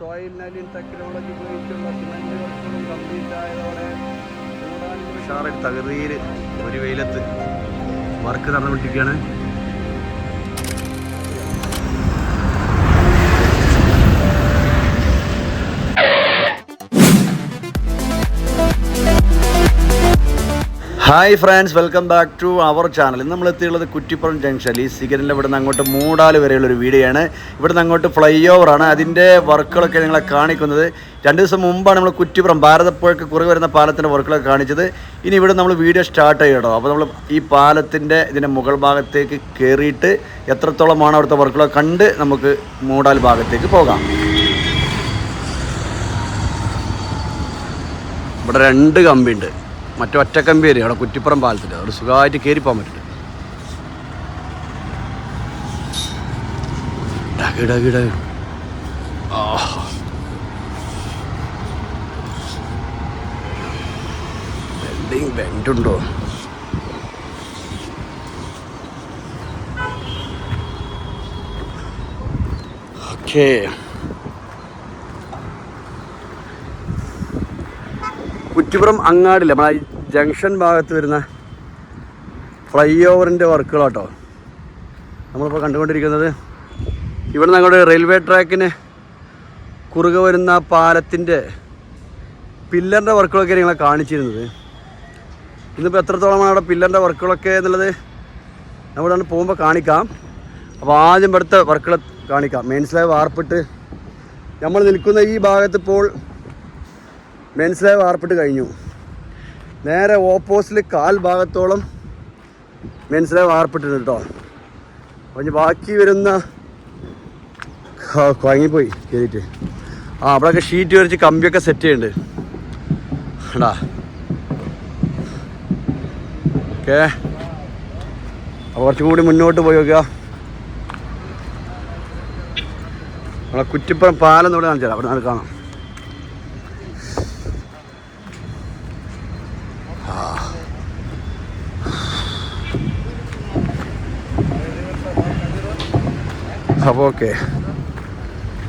Soil nailing technology ഉപയോഗിച്ചുള്ള cement complete ആയതോടെ ഉഷാറിൽ തകർതിയിൽ ഒരു വെയിലത്ത് വർക്ക് നടന്നുകൊണ്ടിരിക്കുകയാണ്. Hi friends welcome back to our channel. ഇന്ന് നമ്മൾ എത്തിയുള്ളത് കുറ്റിപ്പുറം ജംഗ്ഷനിൽ. ഈ സിഗരലിൽ ഇവിടെ നിന്ന് അങ്ങോട്ട് മൂടാൽ വരെയുള്ളൊരു വീഡിയോ ആണ് ഇവിടെ നിന്ന് അങ്ങോട്ട് ഫ്ലൈ ഓവറാണ് അതിന്റെ വർക്കുകളൊക്കെ നിങ്ങളെ കാണിക്കുന്നത്. രണ്ട് ദിവസം മുമ്പാണ് നമ്മൾ കുറ്റിപ്പുറം ഭാരതപ്പുഴക്ക് കുറവ് വരുന്ന പാലത്തിന്റെ വർക്കുകളൊക്കെ കാണിച്ചത്. ഇനി ഇവിടെ നമ്മൾ വീഡിയോ സ്റ്റാർട്ട് ചെയ്യണം അപ്പോൾ നമ്മൾ ഈ പാലത്തിന്റെ ഇതിന്റെ മുകൾ ഭാഗത്തേക്ക് കയറിയിട്ട് എത്രത്തോളമാണ് അവിടുത്തെ വർക്കുകളൊക്കെ കണ്ട് നമുക്ക് മൂടാൽ ഭാഗത്തേക്ക് പോകാം. ഇവിടെ രണ്ട് കമ്പിയുണ്ട് മറ്റേ ഒറ്റ കമ്പി വരും അവിടെ കുറ്റിപ്പുറം പാലത്തിൽ അവിടെ സുഖമായിട്ട് കയറി പോകാൻ പറ്റും ഡകി ഡകി ഡകി. ആഹ്. വെൽഡിങ് വെന്റുണ്ടോ ഓക്കേ കുറ്റിപ്പുറം അങ്ങാടില്ല നമ്മളെ ജംഗ്ഷൻ ഭാഗത്ത് വരുന്ന ഫ്ലൈ ഓവറിന്റെ വർക്കുകളാട്ടോ. നമ്മളിപ്പോൾ കണ്ടുകൊണ്ടിരിക്കുന്നത് ഇവിടെ നിന്ന് റെയിൽവേ ട്രാക്കിന് കുറുകെ വരുന്ന പാലത്തിന്റെ പില്ലറിന്റെ വർക്കുകളൊക്കെ നിങ്ങളെ കാണിച്ചിരുന്നത്. ഇന്നിപ്പോൾ എത്രത്തോളമാണ് അവിടെ പില്ലറിന്റെ വർക്കുകളൊക്കെ എന്നുള്ളത് നമ്മുടെ പോകുമ്പോൾ കാണിക്കാം. അപ്പോൾ ആദ്യം ഇവിടുത്തെ വർക്കുകൾ കാണിക്കാം. മെയിൻ സ്ലാബ് വാർപ്പിട്ട് നമ്മൾ നിൽക്കുന്ന ഈ ഭാഗത്ത് ഇപ്പോൾ മെൻസിലായി വാർപ്പിട്ട് കഴിഞ്ഞു. നേരെ ഓപ്പോസിറ്റിൽ കാൽ ഭാഗത്തോളം മെൻസിലായി വാർപ്പിട്ടുണ്ട് കേട്ടോ. അപ്പം ബാക്കി വരുന്ന കുഴങ്ങിപ്പോയി കയറിയിട്ട് ആ അവിടെയൊക്കെ ഷീറ്റ് വരച്ച് കമ്പിയൊക്കെ സെറ്റ് ചെയ്യുന്നുണ്ട് ഓക്കെ. അപ്പോൾ കുറച്ചും കൂടി മുന്നോട്ട് പോയി നോക്കുക. നമ്മളെ കുറ്റിപ്പുറം പാലം ഇവിടെ കാണിച്ചാൽ അവിടെ നിന്ന് കാണാം. അപ്പോൾ ഓക്കെ.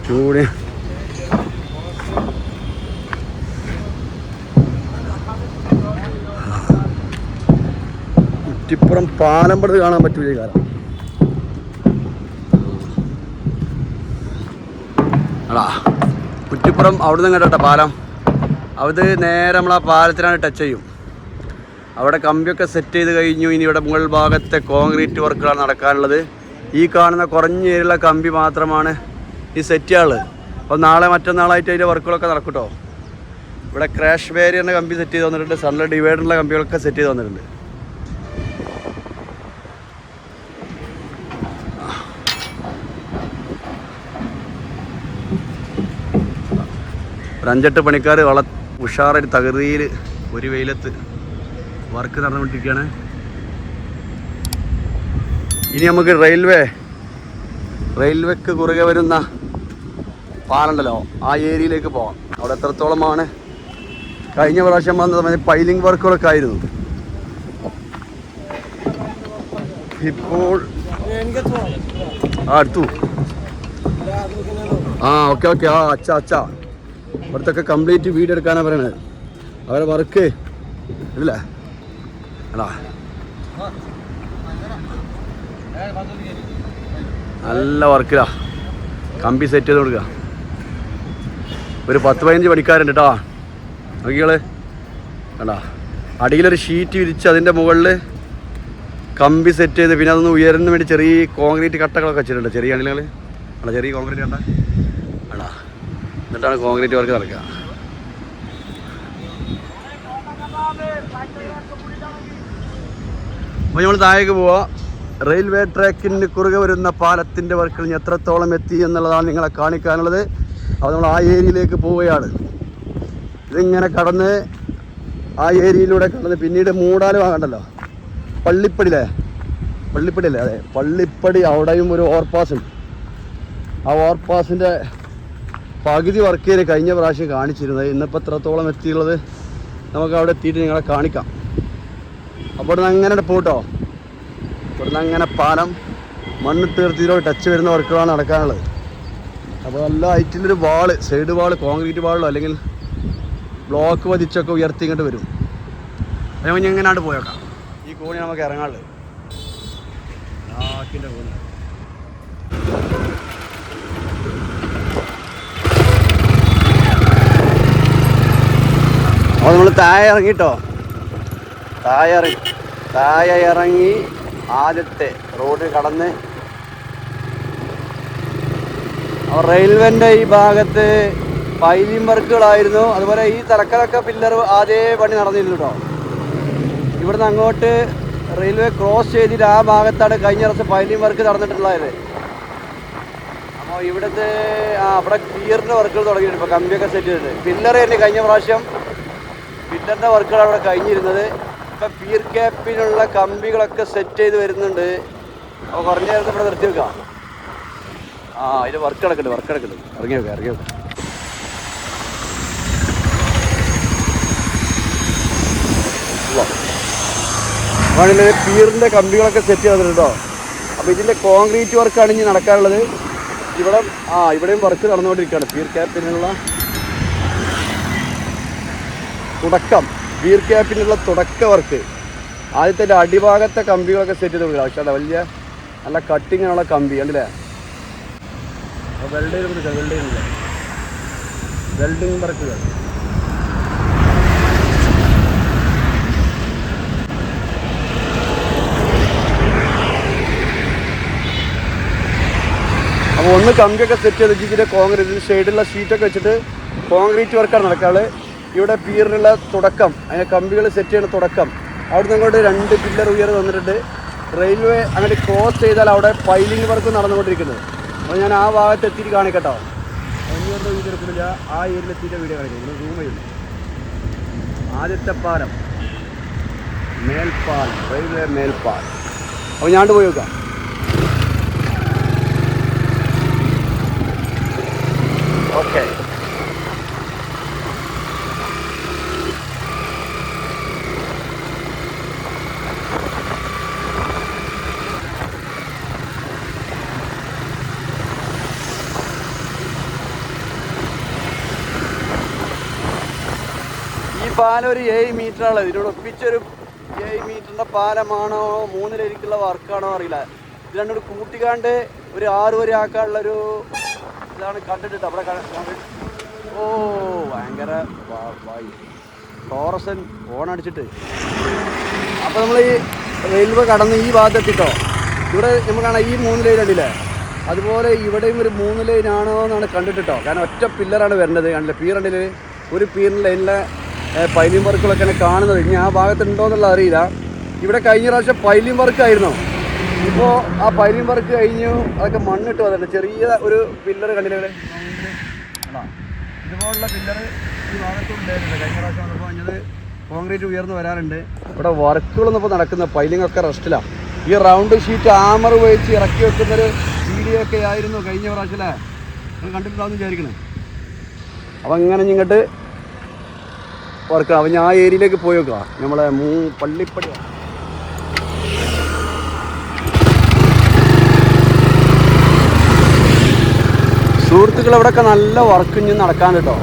ചൂട്. കുറ്റിപ്പുറം പാലം പെടുത്ത് കാണാൻ പറ്റൂല കാരണം അടാ കുറ്റിപ്പുറം അവിടെ നിന്ന് കേട്ടോ പാലം. അത് നേരെ നമ്മൾ ആ പാലത്തിനാണ് ടച്ച് ചെയ്യും. അവിടെ കമ്പിയൊക്കെ സെറ്റ് ചെയ്ത് കഴിഞ്ഞു. ഇനി ഇവിടെ മുകൾ ഭാഗത്തെ കോൺക്രീറ്റ് വർക്കുകളാണ് നടക്കാനുള്ളത്. ഈ കാണുന്ന കുറഞ്ഞ ഏരിയുള്ള കമ്പി മാത്രമാണ് ഈ സെറ്റ് ചെയ്യാനുള്ളത്. അപ്പോൾ നാളെ മറ്റന്നാളായിട്ട് അതിന്റെ വർക്കുകളൊക്കെ നടക്കും ഇവിടെ ക്രാഷ് ബാരിയറിന്റെ കമ്പി സെറ്റ് ചെയ്ത് തന്നിട്ടുണ്ട്. സൺലൈറ്റ് ഡിവൈഡറിന്റെ കമ്പികളൊക്കെ സെറ്റ് ചെയ്ത് തന്നിട്ടുണ്ട്. ഒരു അഞ്ചെട്ട് പണിക്കാർ വള ഉഷാറായിട്ട് തകൃതിയിൽ ഒരു വെയിലത്ത് വർക്ക് നടന്നുകൊണ്ടിരിക്കുകയാണ്. ഇനി നമുക്ക് റെയിൽവേ റെയിൽവേക്ക് കുറുകെ വരുന്ന പാലുണ്ടല്ലോ ആ ഏരിയയിലേക്ക് പോകാം അവിടെ എത്രത്തോളമാണ്? കഴിഞ്ഞ പ്രാവശ്യം വന്ന സമയത്ത് പൈലിംഗ് വർക്കുകളൊക്കെ ആയിരുന്നു. ഇപ്പോൾ ആ അടുത്തു ആ ഓക്കെ ഓക്കെ. ആ അച്ഛ അച്ഛ. ഇവിടുത്തെ കംപ്ലീറ്റ് വീഡിയോ എടുക്കാനാണ് പറയണത്. അവരെ വർക്ക് ഇല്ല? എടാ. നല്ല വർക്കിലാ. കമ്പി സെറ്റ് ചെയ്ത് കൊടുക്കുക ഒരു പത്ത് പതിനഞ്ച് പണിക്കാരുണ്ട് കേട്ടോ നോക്കികൾ കണ്ടാ. അടിയിലൊരു ഷീറ്റ് വിരിച്ച് അതിന്റെ മുകളിൽ കമ്പി സെറ്റ് ചെയ്ത് പിന്നെ അതൊന്ന് ഉയരുന്ന വേണ്ടി ചെറിയ കോൺക്രീറ്റ് കട്ടകളൊക്കെ വെച്ചിട്ടുണ്ട്. ചെറിയ അണിലുകൾ അല്ല ചെറിയ കോൺക്രീറ്റ് കണ്ട. അടാ എന്നിട്ടാണ് കോൺക്രീറ്റ് വർക്ക് നടക്കുക. അപ്പോൾ നമ്മൾ താഴേക്ക് പോവാം. റെയിൽവേ ട്രാക്കിന് കുറുകെ വരുന്ന പാലത്തിന്റെ വർക്കിൽ എത്രത്തോളം എത്തി എന്നുള്ളതാണ് നിങ്ങളെ കാണിക്കാനുള്ളത്. അത് നമ്മൾ ആ ഏരിയയിലേക്ക് പോവുകയാണ്. ഇതിങ്ങനെ കടന്ന് ആ ഏരിയയിലൂടെ കടന്ന് പിന്നീട് മൂടാൽ വാങ്ങണ്ടല്ലോ പള്ളിപ്പടിയിലെ പള്ളിപ്പടി അല്ലേ അതെ. പള്ളിപ്പടി അവിടെയും ഒരു ഓവർപാസ് ഉണ്ട്. ആ ഓവർപാസിന്റെ പകുതി വർക്ക് ചെയ്ത് കഴിഞ്ഞ പ്രാവശ്യം കാണിച്ചിരുന്നത്. ഇന്നിപ്പോൾ എത്രത്തോളം എത്തിയുള്ളത് നമുക്ക് അവിടെ എത്തിയിട്ട് നിങ്ങളെ കാണിക്കാം. അപ്പോൾ അങ്ങനെ പോട്ടോ. ഇവിടുന്ന് അങ്ങനെ പാലം മണ്ണ് തീർത്തിയിലോ ടച്ച് വരുന്ന വർക്കുകളാണ് നടക്കാനുള്ളത്. അപ്പോൾ നല്ല ഹൈറ്റിലൊരു വാൾ സൈഡ് വാൾ കോൺക്രീറ്റ് വാളോ അല്ലെങ്കിൽ ബ്ലോക്ക് പതിച്ചൊക്കെ ഉയർത്തി ഇങ്ങോട്ട് വരും. അത് ഞാൻ എങ്ങനെയാണ്ട് പോയേക്കാം. ഈ കോണി നമുക്ക് ഇറങ്ങാനുള്ളത്. നാക്കിന്റെ കോണി. അപ്പോൾ നമ്മൾ താഴെ ഇറങ്ങിട്ടോ താഴെ ഇറങ്ങി. താഴെ ഇറങ്ങി. ആദ്യത്തെ റോഡ് കടന്ന് റെയിൽവേന്റെ ഈ ഭാഗത്ത് പൈലിംഗ് വർക്കുകളായിരുന്നു. അതുപോലെ ഈ തറക്കലൊക്കെ പില്ലർ ആദ്യേ പണി നടന്നിരുന്നു കേട്ടോ. ഇവിടുന്ന് അങ്ങോട്ട് റെയിൽവേ ക്രോസ് ചെയ്തിട്ട് ആ ഭാഗത്താണ് കഴിഞ്ഞ ദിവസം പൈലിംഗ് വർക്ക് നടന്നിട്ടുള്ളത്. അപ്പോൾ ഇവിടുത്തെ ആ അവിടെ പിയറിന്റെ വർക്കുകൾ തുടങ്ങിയിട്ടുണ്ട്. ഇപ്പോൾ കമ്പിയൊക്കെ സെറ്റ് ചെയ്തിട്ടുണ്ട്. പില്ലർ തന്നെ കഴിഞ്ഞ പ്രാവശ്യം പില്ലറിന്റെ വർക്കുകൾ അവിടെ കഴിഞ്ഞിരുന്നത്. ഇപ്പം പിയർ ക്യാപ്പിനുള്ള കമ്പികളൊക്കെ സെറ്റ് ചെയ്ത് വരുന്നുണ്ട്. അപ്പോൾ കുറഞ്ഞ നേരത്തെ ഇവിടെ നിർത്തി വെക്കാം. ആ അതിന് വർക്ക് കിടക്കുന്നുണ്ട് വർക്ക് കിടക്കുന്നുണ്ട് ഇറങ്ങി വെക്കാം ഇറങ്ങി വെക്കാം. വേണമെങ്കിൽ കമ്പികളൊക്കെ സെറ്റ് ചെയ്തിട്ടുണ്ട് അപ്പോൾ ഇതിന്റെ കോൺക്രീറ്റ് വർക്കാണ് ഇനി നടക്കാനുള്ളത്. ഇവിടെ ആ ഇവിടെയും വർക്ക് നടന്നുകൊണ്ടിരിക്കുകയാണ്. പീർ ക്യാപ്പിനുള്ള തുടക്കം. പിയർ ക്യാപ്പിനുള്ള തുടക്ക വർക്ക് ആദ്യത്തെ അടിഭാഗത്തെ കമ്പികളൊക്കെ സെറ്റ് ചെയ്ത് കൊടുക്കുക പക്ഷേ വലിയ നല്ല കട്ടിങ്ങിനുള്ള കമ്പി കണ്ടില്ലേ? വെൽഡിങ് കൊടുക്കുക വെൽഡിങ് വെൽഡിങ് വർക്കുകൾ അപ്പോൾ ഒന്ന് കമ്പിയൊക്കെ സെറ്റ് ചെയ്ത് ഇതിന്റെ കോൺക്രീറ്റ് ഷെയ്ഡുള്ള ഷീറ്റൊക്കെ വെച്ചിട്ട് കോൺക്രീറ്റ് വർക്കാണ് നടക്കാറ് ഇവിടെ പീറിനുള്ള തുടക്കം അതിന്റെ കമ്പികൾ സെറ്റ് ചെയ്യുന്ന തുടക്കം. അവിടുന്ന് ഇങ്ങോട്ട് രണ്ട് പില്ലർ ഉയർ വന്നിട്ടുണ്ട് റെയിൽവേ അങ്ങനെ ക്രോസ് ചെയ്താൽ അവിടെ പൈലിംഗ് വർക്ക് നടന്നുകൊണ്ടിരിക്കുന്നത് അപ്പോൾ ഞാൻ ആ ഭാഗത്ത് എത്തിയിട്ട് കാണിക്കട്ടോ അഞ്ഞൂറ് വീഡിയോ എടുക്കുന്നില്ല ആ ഏരിയയിൽ എത്തിയിട്ട് വീഡിയോ കാണിക്കുന്നു റൂം ചെയ്യുന്നു. ആദ്യത്തെ പാലം. മേൽപ്പാലം. റെയിൽവേ മേൽപ്പാലം. അപ്പോൾ ഞാണ്ട് പോയി നോക്കാം ഓക്കെ ഈ പാലം ഒരു ഏഴ് മീറ്റർ ആണ് ഇതിനോട് ഒപ്പിച്ചൊരു ഏഴ് മീറ്ററിന്റെ പാലമാണോ മൂന്നിലേക്കുള്ള വർക്കാണോ അറിയില്ല. ഇത് രണ്ടോട് കൂട്ടിക്കാണ്ട് ഒരു ആറ് വരെ ആക്കാനുള്ള ഒരു ഇതാണ് കണ്ടിട്ട് അവിടെ ഓ ഭയങ്കര ടോറസൻ ഓണടിച്ചിട്ട്. അപ്പോൾ നമ്മൾ ഈ റെയിൽവേ കടന്ന് ഈ ഭാഗത്തെത്തിട്ടോ. ഇവിടെ നമ്മൾ കാണാം ഈ മൂന്ന് ലൈൻ അടിയില്ലേ അതുപോലെ ഇവിടെയും ഒരു മൂന്ന് ലൈൻ ആണോ എന്നാണ് കണ്ടിട്ടോ കാരണം ഒറ്റ പില്ലറാണ് വരേണ്ടത്. കണ്ടില്ല? പീറണ്ടിൽ ഒരു പീറിന്റെ ലൈനിലെ പൈലിംഗ് വർക്കുകളൊക്കെയാണ് കാണുന്നത്. ഇനി ആ ഭാഗത്തുണ്ടോ എന്നുള്ളത് അറിയില്ല. ഇവിടെ കഴിഞ്ഞ പ്രാവശ്യം പൈലിംഗ് വർക്കായിരുന്നു. ഇപ്പോൾ ആ പൈലിംഗ് വർക്ക് കഴിഞ്ഞു. അതൊക്കെ മണ്ണിട്ട് വന്നിട്ടുണ്ട്. ചെറിയ ഒരു പില്ലർ കണ്ടില്ല ഇവിടെ? ഇതുപോലുള്ള പില്ലർ ഈ ഭാഗത്തുണ്ടായിരുന്നു കഴിഞ്ഞ പ്രാവശ്യം വന്നപ്പോൾ കഴിഞ്ഞത് കോൺക്രീറ്റ് ഉയർന്നു വരാറുണ്ട്. ഇവിടെ വർക്കുകളൊന്നും ഇപ്പോൾ നടക്കുന്ന പൈലിംഗ് ഒക്കെ റെസ്റ്റിലാണ് ഈ റൗണ്ട് ഷീറ്റ് ആമർ ഉപയോഗിച്ച് ഇറക്കി വെക്കുന്നൊരു വീഡിയോ ഒക്കെ ആയിരുന്നു കഴിഞ്ഞ പ്രാവശ്യം അല്ലേ? നിങ്ങൾ കണ്ടിട്ടുണ്ടാവും വിചാരിക്കണേ അപ്പം അങ്ങനെ ഇങ്ങോട്ട് വർക്ക് അപ്പം ഞാൻ ആ ഏരിയയിലേക്ക് പോയി നോക്കുക നമ്മളെ മൂ പള്ളിപ്പടി സുഹൃത്തുക്കൾ ഇവിടെയൊക്കെ നല്ല വർക്ക് ഇനി നടക്കാൻ കേട്ടോ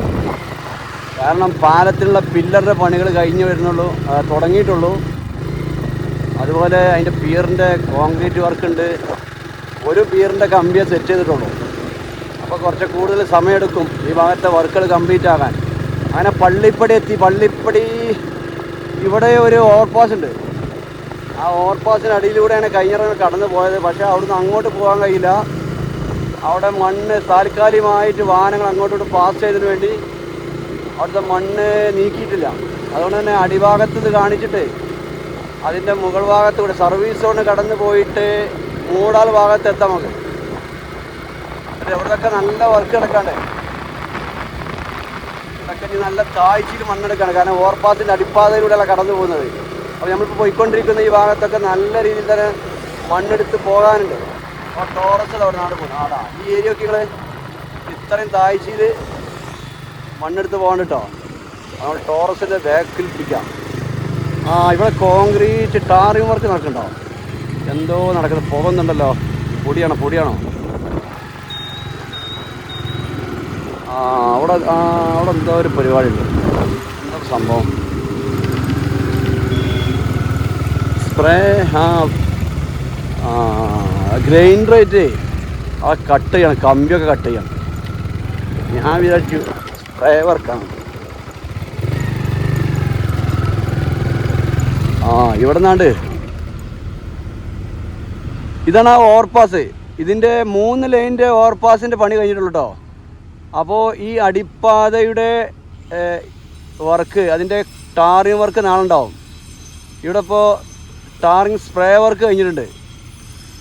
കാരണം പാലത്തിലുള്ള പില്ലറിന്റെ പണികൾ കഴിഞ്ഞ് വരുന്നുള്ളൂ. തുടങ്ങിയിട്ടുള്ളൂ. അതുപോലെ അതിന്റെ പിയറിന്റെ കോൺക്രീറ്റ് വർക്ക് ഉണ്ട്. ഒരു പിയറിന്റെ കമ്പിയെ സെറ്റ് ചെയ്തിട്ടുള്ളൂ. അപ്പോൾ കുറച്ച് കൂടുതൽ സമയമെടുക്കും ഈ ഭാഗത്തെ വർക്കുകൾ കംപ്ലീറ്റ് ആകാൻ. അങ്ങനെ പള്ളിപ്പടി എത്തി പള്ളിപ്പടി. ഇവിടെ ഒരു ഓവർപാസ് ഉണ്ട്. ആ ഓവർപാസിന് അടിയിലൂടെയാണ് കഴിഞ്ഞിറങ്ങി കടന്നു പോയത്. പക്ഷേ അവിടുന്ന് അങ്ങോട്ട് പോകാൻ കഴിയില്ല. അവിടെ മണ്ണ് താൽക്കാലികമായിട്ട് വാഹനങ്ങൾ അങ്ങോട്ടോട്ട് പാസ് ചെയ്തതിന് വേണ്ടി അവിടുത്തെ മണ്ണ് നീക്കിയിട്ടില്ല. അതുകൊണ്ട് തന്നെ അടിഭാഗത്ത് ഇത് കാണിച്ചിട്ട് അതിന്റെ മുകൾ ഭാഗത്തൂടെ സർവീസ് കൊണ്ട് കടന്നു പോയിട്ട് മൂടാൽ ഭാഗത്ത് എത്താം നമുക്ക്. എന്നിട്ട് ഇവിടെയൊക്കെ നല്ല വർക്ക് കിടക്കാണ്ട്. ഇവിടെയൊക്കെ നല്ല താഴ്ചയിൽ മണ്ണെടുക്കാണ്. കാരണം ഓർപ്പാത്തിന്റെ അടിപ്പാതയിലൂടെയല്ല കടന്നു പോകുന്നത്. അപ്പോൾ നമ്മളിപ്പോൾ പോയിക്കൊണ്ടിരിക്കുന്ന ഈ ഭാഗത്തൊക്കെ നല്ല രീതിയിൽ തന്നെ മണ്ണെടുത്ത് പോകാനുണ്ട്. അപ്പോൾ ടോറസ് അവിടെ നാട് പോകുന്നത് ആടാ ഈ ഏരിയ ഒക്കെ നിങ്ങൾ ഇത്രയും താഴ്ചയിൽ മണ്ണെടുത്ത് പോകാൻ കേട്ടോ നമ്മൾ ടോറസിന്റെ ബാക്കിൽ പിടിക്കാം ആ ഇവിടെ കോൺക്രീറ്റ് ടാറിങ് വർക്ക് നടക്കണ്ടോ എന്തോ നടക്കുന്നത് പോകുന്നുണ്ടല്ലോ പൊടിയാണോ? പൊടിയാണോ? അവിടെ അവിടെ എന്തോ ഒരു പരിപാടി ഉണ്ട്. എന്താ സംഭവം? സ്പ്രേ ആ ആയിട്ട് ആ കട്ട് ചെയ്യണം കമ്പിയൊക്കെ കട്ട് ചെയ്യണം. ഞാൻ വിചാരിച്ചു സ്പ്രേ വർക്കാണ് ആ ഇവിടെ നിന്നാണ്ട് ഇതാണ് ആ ഓവർപാസ് ഇതിന്റെ മൂന്ന് ലൈനിന്റെ ഓവർപാസിന്റെ പണി കഴിഞ്ഞിട്ടുള്ളൂ കേട്ടോ അപ്പോൾ ഈ അടിപ്പാതയുടെ വർക്ക് അതിന്റെ ടാറിങ് വർക്ക് നാളെ ഉണ്ടാവും ഇവിടെ ഇപ്പോൾ ടാറിങ് സ്പ്രേ വർക്ക് കഴിഞ്ഞിട്ടുണ്ട്.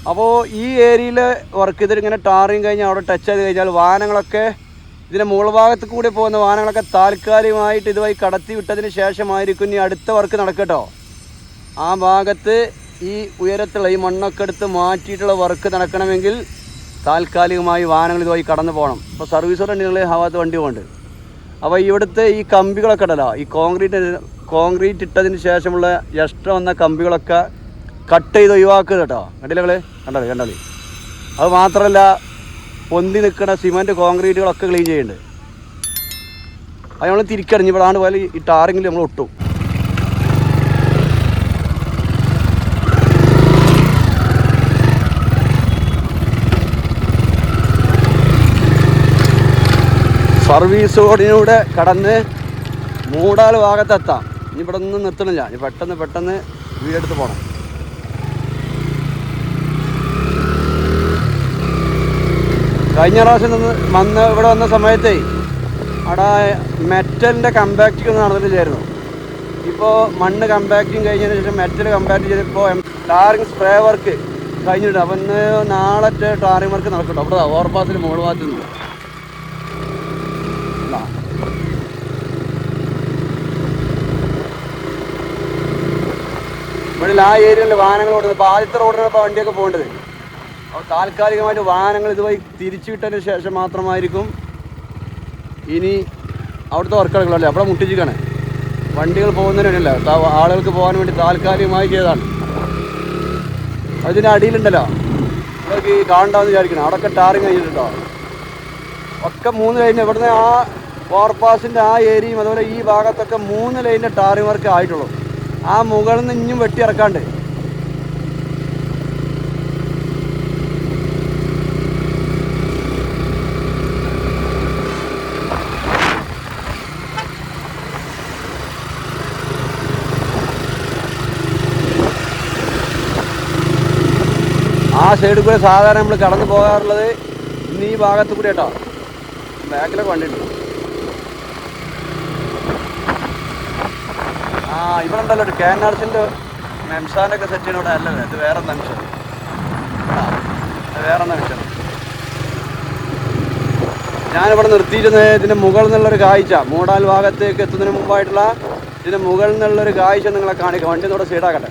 അപ്പോൾ ഈ ഏരിയയിലെ വർക്ക് ഇതിങ്ങനെ ടാറിങ് കഴിഞ്ഞ് അവിടെ ടച്ച് ചെയ്ത് കഴിഞ്ഞാൽ വാഹനങ്ങളൊക്കെ ഇതിന്റെ മുകൾഭാഗത്ത് കൂടി പോകുന്ന വാഹനങ്ങളൊക്കെ താൽക്കാലികമായിട്ട് ഇതുമായി കടത്തി വിട്ടതിന് ശേഷമായിരിക്കും ഇനി അടുത്ത വർക്ക് നടക്കട്ടോ ആ ഭാഗത്ത് ഈ ഉയരത്തിലുള്ള ഈ മണ്ണൊക്കെ എടുത്ത് മാറ്റിയിട്ടുള്ള വർക്ക് നടക്കണമെങ്കിൽ താൽക്കാലികമായി വാഹനങ്ങൾ ഇതുമായി കടന്നു പോകണം. ഇപ്പോൾ സർവീസ് റോഡ് ആ ഭാഗത്ത് വണ്ടി പോകുന്നുണ്ട് അപ്പോൾ ഇവിടുത്തെ ഈ കമ്പികളൊക്കെ ഉണ്ടല്ലോ ഈ കോൺക്രീറ്റ് കോൺക്രീറ്റ് ഇട്ടതിന് ശേഷമുള്ള എക്സ്ട്രാ വന്ന കമ്പികളൊക്കെ കട്ട് ചെയ്ത് ഒഴിവാക്കുക കേട്ടോ. കണ്ടില്ല നിങ്ങൾ കണ്ടോ കണ്ടോ അത് മാത്രമല്ല പൊന്തി നിൽക്കുന്ന സിമന്റ് കോൺക്രീറ്റുകളൊക്കെ ക്ലീൻ ചെയ്യുന്നുണ്ട് അത് നമ്മൾ തിരിക്കറിഞ്ഞ് ഇവിടെ ആണ് പോലെ ഈ നമ്മൾ ഒട്ടും. സർവീസ് റോഡിലൂടെ കടന്ന് മൂടാൽ ഭാഗത്തെത്താം. ഇനി ഇവിടെ ഒന്നും നിർത്തണില്ല. ഇനി പെട്ടെന്ന് പെട്ടെന്ന് വീടെടുത്ത് പോകണം കഴിഞ്ഞ പ്രാവശ്യം നിന്ന് വന്ന് ഇവിടെ വന്ന സമയത്തേ അവിടെ മെറ്റലിന്റെ കമ്പാക്റ്റിംഗ് ഒന്നും നടന്നിട്ടില്ലായിരുന്നു. ഇപ്പോൾ മണ്ണ് കമ്പാക്റ്റിങ് കഴിഞ്ഞതിന് ശേഷം മെറ്റൽ കമ്പാക്ട് ചെയ്തപ്പോൾ ടാറിങ് സ്പ്രേ വർക്ക് കഴിഞ്ഞിട്ടുണ്ട്. അപ്പം ഇന്ന് നാളെ ടാറിങ് വർക്ക് നടക്കുന്നുണ്ട് അവിടെ ഓവർപാസിൽ മുകൾ ഭാഗത്ത് ഇവിടെ ആ ഏരിയയിൽ വാഹനങ്ങൾ ഓടുന്നത്. ഇപ്പോൾ ആദ്യത്തെ റോഡിനാണ് ഇപ്പോൾ വണ്ടിയൊക്കെ പോകേണ്ടത്. അപ്പോൾ താൽക്കാലികമായിട്ട് വാഹനങ്ങൾ ഇതുവഴി തിരിച്ചു വിട്ടതിന് ശേഷം മാത്രമായിരിക്കും ഇനി അവിടുത്തെ വർക്കുകളല്ലേ അവിടെ മുട്ടിച്ചിക്കാണ് വണ്ടികൾ പോകുന്നതിനല്ല ആളുകൾക്ക് പോകാൻ വേണ്ടി താൽക്കാലികമായി ചെയ്തതാണ്. അതിന്റെ അടിയിലുണ്ടല്ലോ. ഇതൊക്കെ ഈ കാണണ്ടാന്ന് വിചാരിക്കണം അവിടെയൊക്കെ ടാറിങ് കഴിഞ്ഞിട്ടുണ്ടോ? ഒക്കെ മൂന്ന് ലൈൻ ഇവിടുന്ന് ആ ഓവർപാസിന്റെ ആ ഏരിയയും അതുപോലെ ഈ ഭാഗത്തൊക്കെ മൂന്ന് ലൈനിന്റെ ടാറിങ് വർക്ക് ആയിട്ടുള്ളൂ. ആ മുകളിൽ നിന്ന് ഇഞ്ഞും വെട്ടി ഇറക്കാണ്ട്. ആ സൈഡിൽ കൂടെ സാധാരണ നമ്മൾ കടന്നു പോകാറുള്ളത് ഇന്ന് ഈ ഭാഗത്ത് കൂടെ കേട്ടോ ബാക്കിലൊക്കെ വണ്ടിയുണ്ട്. ആ ഇവിടെ ഉണ്ടല്ലോ ഒരു കെ എൻ ആർ സിന്റെ മെംസാനൊക്കെ സെറ്റ് ഇവിടെ അല്ലല്ലോ ഇത് വേറെ എന്താ മിഷൻ ആ വേറെ എന്താ മിഷൻ ഞാനിവിടെ നിർത്തിയിരുന്നത് ഇതിന്റെ മുകളിൽ നിന്നുള്ളൊരു കാഴ്ച. മൂടാൽ ഭാഗത്തേക്ക് എത്തുന്നതിന് മുമ്പായിട്ടുള്ള ഇതിന്റെ മുകളിൽ നിന്നുള്ളൊരു കാഴ്ച നിങ്ങളെ കാണിക്കാം. വണ്ടി ഇവിടെ സൈഡാക്കട്ടെ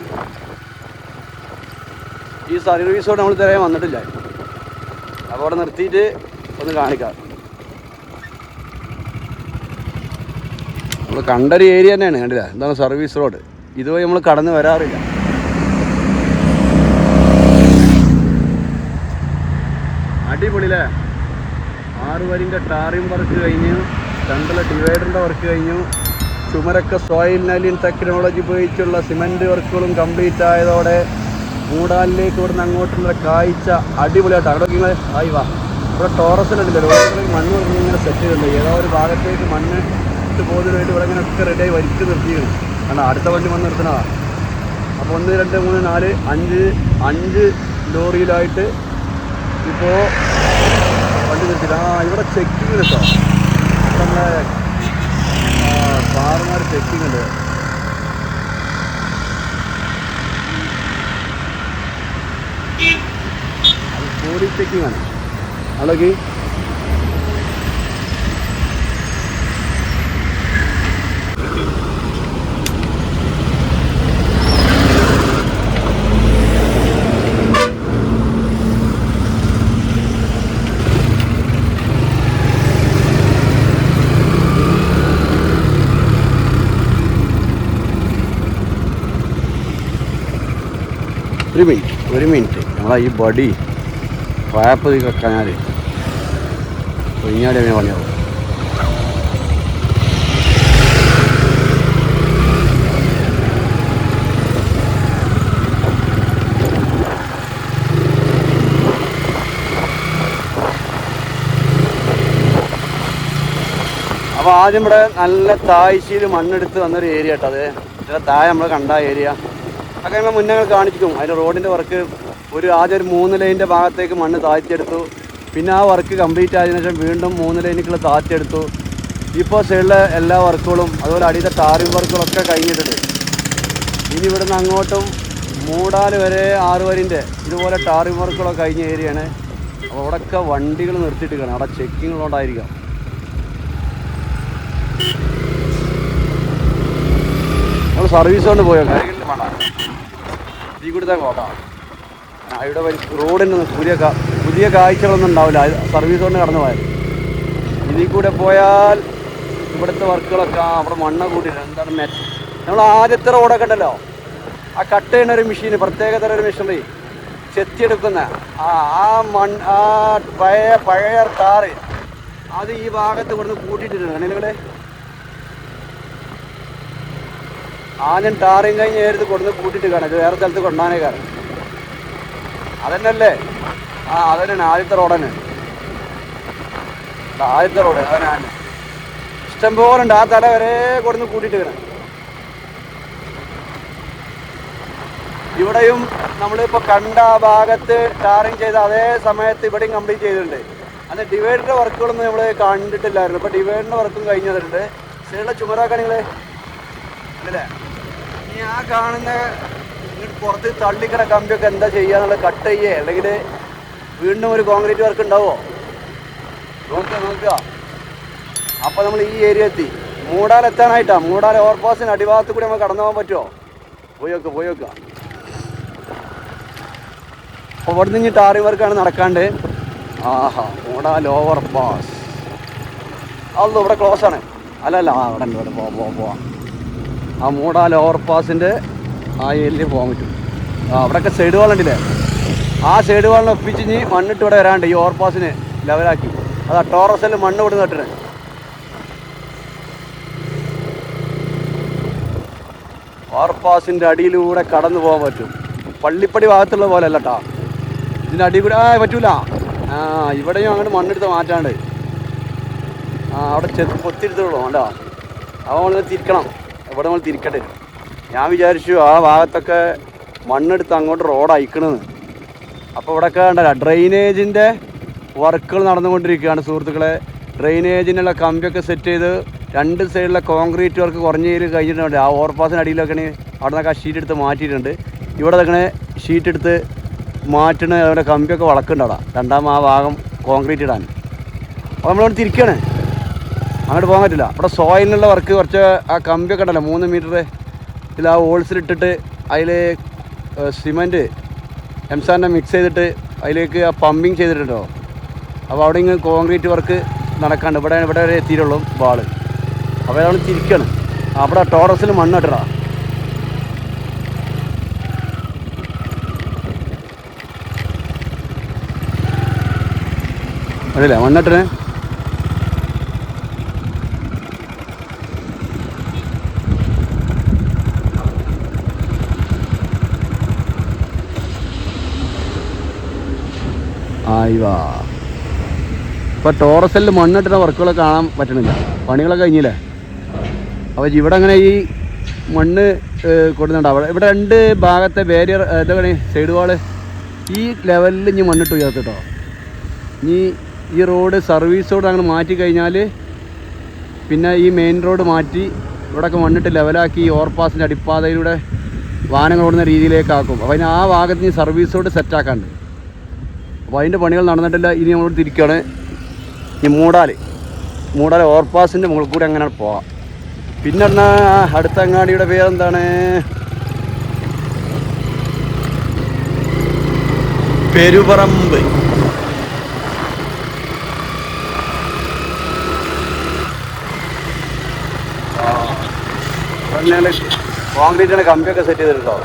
ഈ സർവീസോട് നമ്മൾ ഇതുവരെ വന്നിട്ടില്ല. അപ്പോൾ അവിടെ നിർത്തിയിട്ട് ഒന്ന് കാണിക്കാം. നമ്മൾ കണ്ടൊരു ഏരിയ തന്നെയാണ് കണ്ടില്ല? എന്താണ് സർവീസ് റോഡ് ഇതുവഴി നമ്മൾ കടന്നു വരാറില്ല. അടിപൊളിയിലെ ആറ് വരിന്റെ ടാറിംഗ് വർക്ക് കഴിഞ്ഞു രണ്ടുള്ള ഡിവൈഡറിന്റെ വർക്ക് കഴിഞ്ഞു. ചുമരൊക്കെ സോയിൽ നലിൻ ടെക്നോളജി ഉപയോഗിച്ചുള്ള സിമന്റ് വർക്കുകളും കംപ്ലീറ്റ് ആയതോടെ മൂടാലിലേക്ക് ഇവിടുന്ന് അങ്ങോട്ടുള്ള കാഴ്ച അടിപൊളിയായിട്ട്. അവിടെ നിങ്ങൾ ആയി വാ. ഇവിടെ ടോറസിലുണ്ടല്ലോ മണ്ണ് ഇങ്ങനെ സെറ്റ് ചെയ്തിട്ടുണ്ട്. ഏതോ ഒരു ഭാഗത്തേക്ക് മണ്ണ് ഇട്ട് പോകുന്നതിന് വേണ്ടി ഇവിടെ ഇങ്ങനെ ഒക്കെ റെഡിയായി വലിച്ചു നിർത്തിയിരുന്നു കാരണം അടുത്ത വണ്ടി വന്ന് നിർത്തണതാ. അപ്പോൾ ഒന്ന് രണ്ട് മൂന്ന് നാല് അഞ്ച് അഞ്ച് ലോറിയിലായിട്ട് ഇപ്പോൾ വണ്ടി നിർത്തി ആ ഇവിടെ ചെക്കിങ് കേട്ടോ നമ്മളെ സാറുമാർ ചെക്കിങ് ഉണ്ട്. അത് പോലീസ് ചെക്കിംഗ് ആണ്. അതൊക്കെ നമ്മളെ ഈ ബഡി ട്രാപ്പ് കക്കാഞ്ഞാൽ കുഞ്ഞാടി അങ്ങനെ പണിയാവും. അപ്പോൾ ആദ്യം ഇവിടെ നല്ല താഴ്ചയിൽ മണ്ണെടുത്ത് വന്നൊരു ഏരിയ കേട്ടോ അത്. ഇതിലെ താഴെ നമ്മൾ കണ്ട ഏരിയ അതൊക്കെ നമ്മൾ മുന്നേ കാണിച്ചിരിക്കും അതിന്റെ റോഡിന്റെ വർക്ക് ഒരു ആദ്യം ഒരു മൂന്ന് ലൈനിന്റെ ഭാഗത്തേക്ക് മണ്ണ് താഴ്ത്തിയെടുത്തു. പിന്നെ ആ വർക്ക് കംപ്ലീറ്റ് ആയതിനു ശേഷം വീണ്ടും മൂന്ന് ലൈനുകൾ താഴ്ത്തിയെടുത്തു. ഇപ്പോൾ സൈഡിലെ എല്ലാ വർക്കുകളും അതുപോലെ അടിയിലെ ടാറിംഗ് വർക്കുകളൊക്കെ കഴിഞ്ഞിട്ടുണ്ട്. ഇനി ഇവിടുന്ന് അങ്ങോട്ടും മൂടാൽ വരെ ആറ് വരിന്റെ ഇതുപോലെ ടാറിംഗ് വർക്കുകളൊക്കെ കഴിഞ്ഞ ഏരിയയാണ് അപ്പോൾ അവിടെയൊക്കെ വണ്ടികൾ നിർത്തിയിട്ടിരിക്കണം അവിടെ ചെക്കിങ്ങുള്ളതുകൊണ്ടായിരിക്കാം നമ്മൾ സർവീസ് കൊണ്ട് പോയോ? കാര്യങ്ങളിൽ വേണ്ട ഈ കൂടി തന്നെ ഇവിടെ റോഡിന് പുതിയ പുതിയ കാഴ്ചകളൊന്നും ഉണ്ടാവില്ല. സർവീസ് കൊണ്ട് കടന്നു പോയാൽ ഇതിൽ കൂടെ പോയാൽ ഇവിടുത്തെ വർക്കുകളൊക്കെ അവിടെ മണ്ണ കൂടി എന്താണ് നമ്മൾ ആദ്യത്തെ റോഡൊക്കെ ഉണ്ടല്ലോ. ആ കട്ട് ചെയ്യുന്ന ഒരു മെഷീൻ പ്രത്യേകതര ഒരു മെഷീനറി ചെത്തിയെടുക്കുന്ന ആ ആ മൺ ആ പഴയ പഴയ താറ് അത് ഈ ഭാഗത്ത് ഇവിടുന്ന് കൂട്ടിയിട്ടുണ്ട് നിങ്ങളെ ആദ്യം ടാറിങ് കഴിഞ്ഞ് നേരത്ത് കൊടുന്ന് കൂട്ടിയിട്ട് കാണാം. ഇത് വേറെ സ്ഥലത്ത് കൊണ്ടാനേ കാരണം അതന്നല്ലേ ആ അതന്നെയാണ് ആദ്യത്തെ റോഡ് തന്നെ. ദാ ആദ്യത്തെ റോഡ് അതന്നെ ഇഷ്ടം പോലെ ഉണ്ട്. ആ തല വരെ കൊടുന്ന് കൂട്ടിയിട്ട് വരാം ഇവിടെയും നമ്മളിപ്പോൾ കണ്ട ആ ഭാഗത്ത് ടാറിങ് ചെയ്ത അതേ സമയത്ത് ഇവിടെയും കംപ്ലീറ്റ് ചെയ്തിട്ടുണ്ട്. അന്ന് ഡിവൈഡറിന്റെ വർക്കുകളൊന്നും നമ്മൾ കണ്ടിട്ടില്ലായിരുന്നു. ഇപ്പോൾ ഡിവൈഡറിന്റെ വർക്കും കഴിഞ്ഞിട്ടുണ്ട് സൈഡിലെ ചുമരാക്കാൻ നിങ്ങൾ അല്ലേ ഇനി ആ കാണുന്ന പുറത്ത് തള്ളിക്കണ കമ്പിയൊക്കെ എന്താ ചെയ്യാന്നുള്ളത് കട്ട് ചെയ്യേ അല്ലെങ്കിൽ വീണ്ടും ഒരു കോൺക്രീറ്റ് വർക്ക് ഉണ്ടാവോ? നോക്കുക നോക്കുക. അപ്പോൾ നമ്മൾ ഈ ഏരിയ എത്തി. മൂടാൽ എത്താനായിട്ടാ. മൂടാൽ ഓവർപാസിന് അടിഭാഗത്ത് കൂടി നമുക്ക് കടന്നു പോകാൻ പറ്റുമോ? പോയി നോക്കുക പോയി നോക്കുക അപ്പോൾ ഇവിടെ നിന്ന് ടാറി വർക്കാണ് നടക്കാണ്ട്. ആഹാ മൂടാൽ ഓവർ പാസ് അതൊന്നും ഇവിടെ ക്ലോസ് ആണ്. അല്ലല്ല ആ അവിടെ ഉണ്ട് ഇവിടെ പോവാം പോവാം ആ മൂടാൽ ഓവർ പാസിന്റെ ആ ഏരിയയിൽ പോകാൻ പറ്റും. അവിടെയൊക്കെ സൈഡ് വാൾ ആ സൈഡ് വാളിനെ ഒപ്പിച്ച് ഇനി മണ്ണിട്ട് ഇവിടെ വരാണ്ട് ഈ ഓവർപാസിന് ലെവലാക്കി അതാ ടോറസിൽ മണ്ണ് ഇവിടെ കെട്ടണേ ഓർപാസിന്റെ അടിയിലൂടെ കടന്നു പോകാൻ പറ്റും. പള്ളിപ്പടി ഭാഗത്തുള്ള പോലെ അല്ലട്ടാ കേട്ടോ ഇതിന്റെ അടി കൂടെ ആ പറ്റൂല. ആ ഇവിടെയും അങ്ങനെ മണ്ണെടുത്ത് മാറ്റാണ്ട്. ആ അവിടെ ചെത്തി പൊത്തിരുത്തുള്ളൂ വേണ്ട അവൻ നമ്മൾ തിരിക്കണം. ഇവിടെ നമ്മൾ തിരിക്കട്ടെ? ഞാൻ വിചാരിച്ചു ആ ഭാഗത്തൊക്കെ മണ്ണെടുത്ത് അങ്ങോട്ട് റോഡ് അയക്കണമെന്ന് അപ്പോൾ ഇവിടെയൊക്കെ കണ്ടല്ല ഡ്രെയിനേജിന്റെ വർക്കുകൾ നടന്നുകൊണ്ടിരിക്കുകയാണ് സുഹൃത്തുക്കളെ. ഡ്രെയിനേജിനുള്ള കമ്പിയൊക്കെ സെറ്റ് ചെയ്ത് രണ്ട് സൈഡിലെ കോൺക്രീറ്റ് വർക്ക് കുറഞ്ഞ രീതിയിൽ കഴിഞ്ഞിട്ടുണ്ട്. ആ ഓവർപാസിന് അടിയിലൊക്കെ അവിടെ നിന്നൊക്കെ ആ ഷീറ്റ് എടുത്ത് മാറ്റിയിട്ടുണ്ട്. ഇവിടെ നിൽക്കണ ഷീറ്റ് എടുത്ത് മാറ്റണ അവിടെ കമ്പിയൊക്കെ വളക്കുണ്ടവിടെ രണ്ടാം ആ ഭാഗം കോൺക്രീറ്റ് ഇടാൻ. അപ്പോൾ നമ്മളവിടെ തിരിക്കുകയാണ് അങ്ങോട്ട് പോകാൻ പറ്റില്ല. അവിടെ സോയിലിനുള്ള വർക്ക് കുറച്ച് ആ കമ്പിയൊക്കെ ഉണ്ടല്ലോ മൂന്ന് മീറ്റർ ഇതിൽ ആ ഹോൾസിലിട്ടിട്ട് അതിൽ സിമന്റ് എംസാന്റെ മിക്സ് ചെയ്തിട്ട് അതിലേക്ക് ആ പമ്പിങ് ചെയ്തിട്ടുണ്ടോ? അപ്പോൾ അവിടെ ഇങ്ങനെ കോൺക്രീറ്റ് വർക്ക് നടക്കാണ്ട്. ഇവിടെ ഇവിടെ വരെ എത്തിയിട്ടുള്ളൂ ബാൾ അപ്പോൾ അതാണ് തിരിക്കണം അവിടെ ടോറസിൽ മണ്ണിട്ടടാ അതല്ലേ മണ്ണിട്ടേ ആയിവാ. ഇപ്പോൾ ടോറസലിൽ മണ്ണിട്ടുന്ന വർക്കുകളൊക്കെ കാണാൻ പറ്റണില്ല. പണികളൊക്കെ കഴിഞ്ഞില്ലേ? അപ്പോൾ ഇവിടെ അങ്ങനെ ഈ മണ്ണ് കൊടുക്കുന്നുണ്ട്? അവിടെ ഇവിടെ രണ്ട് ഭാഗത്തെ ബാരിയർ എന്താണ് സൈഡ് വാൾ ഈ ലെവലിൽ ഇനി മണ്ണിട്ട് ഉയർത്ത് കേട്ടോ ഇനി ഈ റോഡ് സർവീസ് റോഡ് അങ്ങനെ മാറ്റി കഴിഞ്ഞാൽ പിന്നെ ഈ മെയിൻ റോഡ് മാറ്റി ഇവിടെയൊക്കെ മണ്ണിട്ട് ലെവലാക്കി ഈ ഓവർപാസിന്റെ അടിപ്പാതയിലൂടെ വാഹനങ്ങൾ ഓടുന്ന രീതിയിലേക്കാക്കും. അപ്പം ആ ഭാഗത്ത് ഇനി സർവീസ് റോഡ് സെറ്റാക്കാണ്ട് അപ്പോൾ അതിന്റെ പണികൾ നടന്നിട്ടില്ല. ഇനി നമ്മൾ തിരിക്കുകയാണ് ഈ മൂടാൽ മൂടാൽ ഓവർപാസിന്റെ മുകളിൽ കൂടി അങ്ങനെ പോവാം. പിന്നെ അടുത്ത അങ്ങാടിയുടെ പേരെന്താണ്? പെരുപറമ്പ്. കോൺക്രീറ്റിന്റെ കമ്പിയൊക്കെ സെറ്റ് ചെയ്തിട്ടുണ്ടോ?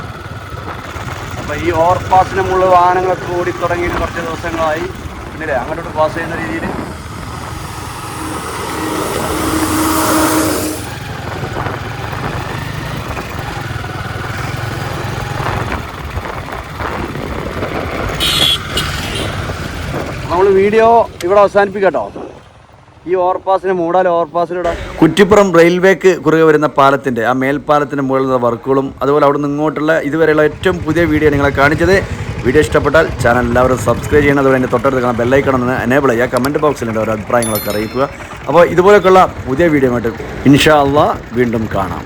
അപ്പോൾ ഈ ഓവർപാസിന് മുകളിൽ വാഹനങ്ങളൊക്കെ ഓടി തുടങ്ങിയിട്ട് കുറച്ച് ദിവസങ്ങളായി. ഇന്നലെ അങ്ങോട്ടോട്ട് പാസ് ചെയ്യുന്ന രീതിയിൽ നമ്മൾ വീഡിയോ ഇവിടെ അവസാനിപ്പിക്കട്ടോ ഈ ഓവർപാസിന് മൂടാൽ ഓവർപാസിലിടാം കുറ്റിപ്പുറം റെയിൽവേക്ക് കുറുകെ വരുന്ന പാലത്തിന്റെ ആ മേൽപ്പാലത്തിന്റെ മുകളിലുള്ള വർക്കുകളും അതുപോലെ അവിടെ നിന്ന് ഇങ്ങോട്ടുള്ള ഇതുവരെയുള്ള ഏറ്റവും പുതിയ വീഡിയോ നിങ്ങളെ കാണിച്ചത്. വീഡിയോ ഇഷ്ടപ്പെട്ടാൽ ചാനൽ എല്ലാവരും സബ്സ്ക്രൈബ് ചെയ്യണം. അതുപോലെ എന്റെ തൊട്ടടുത്ത് കാണാൻ ബെല്ലൈക്കണം എന്ന് എനേബിൾ ചെയ്യുക. കമന്റ് ബോക്സിലുണ്ട് ഓരോ അഭിപ്രായങ്ങളൊക്കെ അറിയിക്കുക. അപ്പോൾ ഇതുപോലെയൊക്കെയുള്ള പുതിയ വീഡിയോ ആയിട്ട് ഇൻഷാ അള്ളാ വീണ്ടും കാണാം.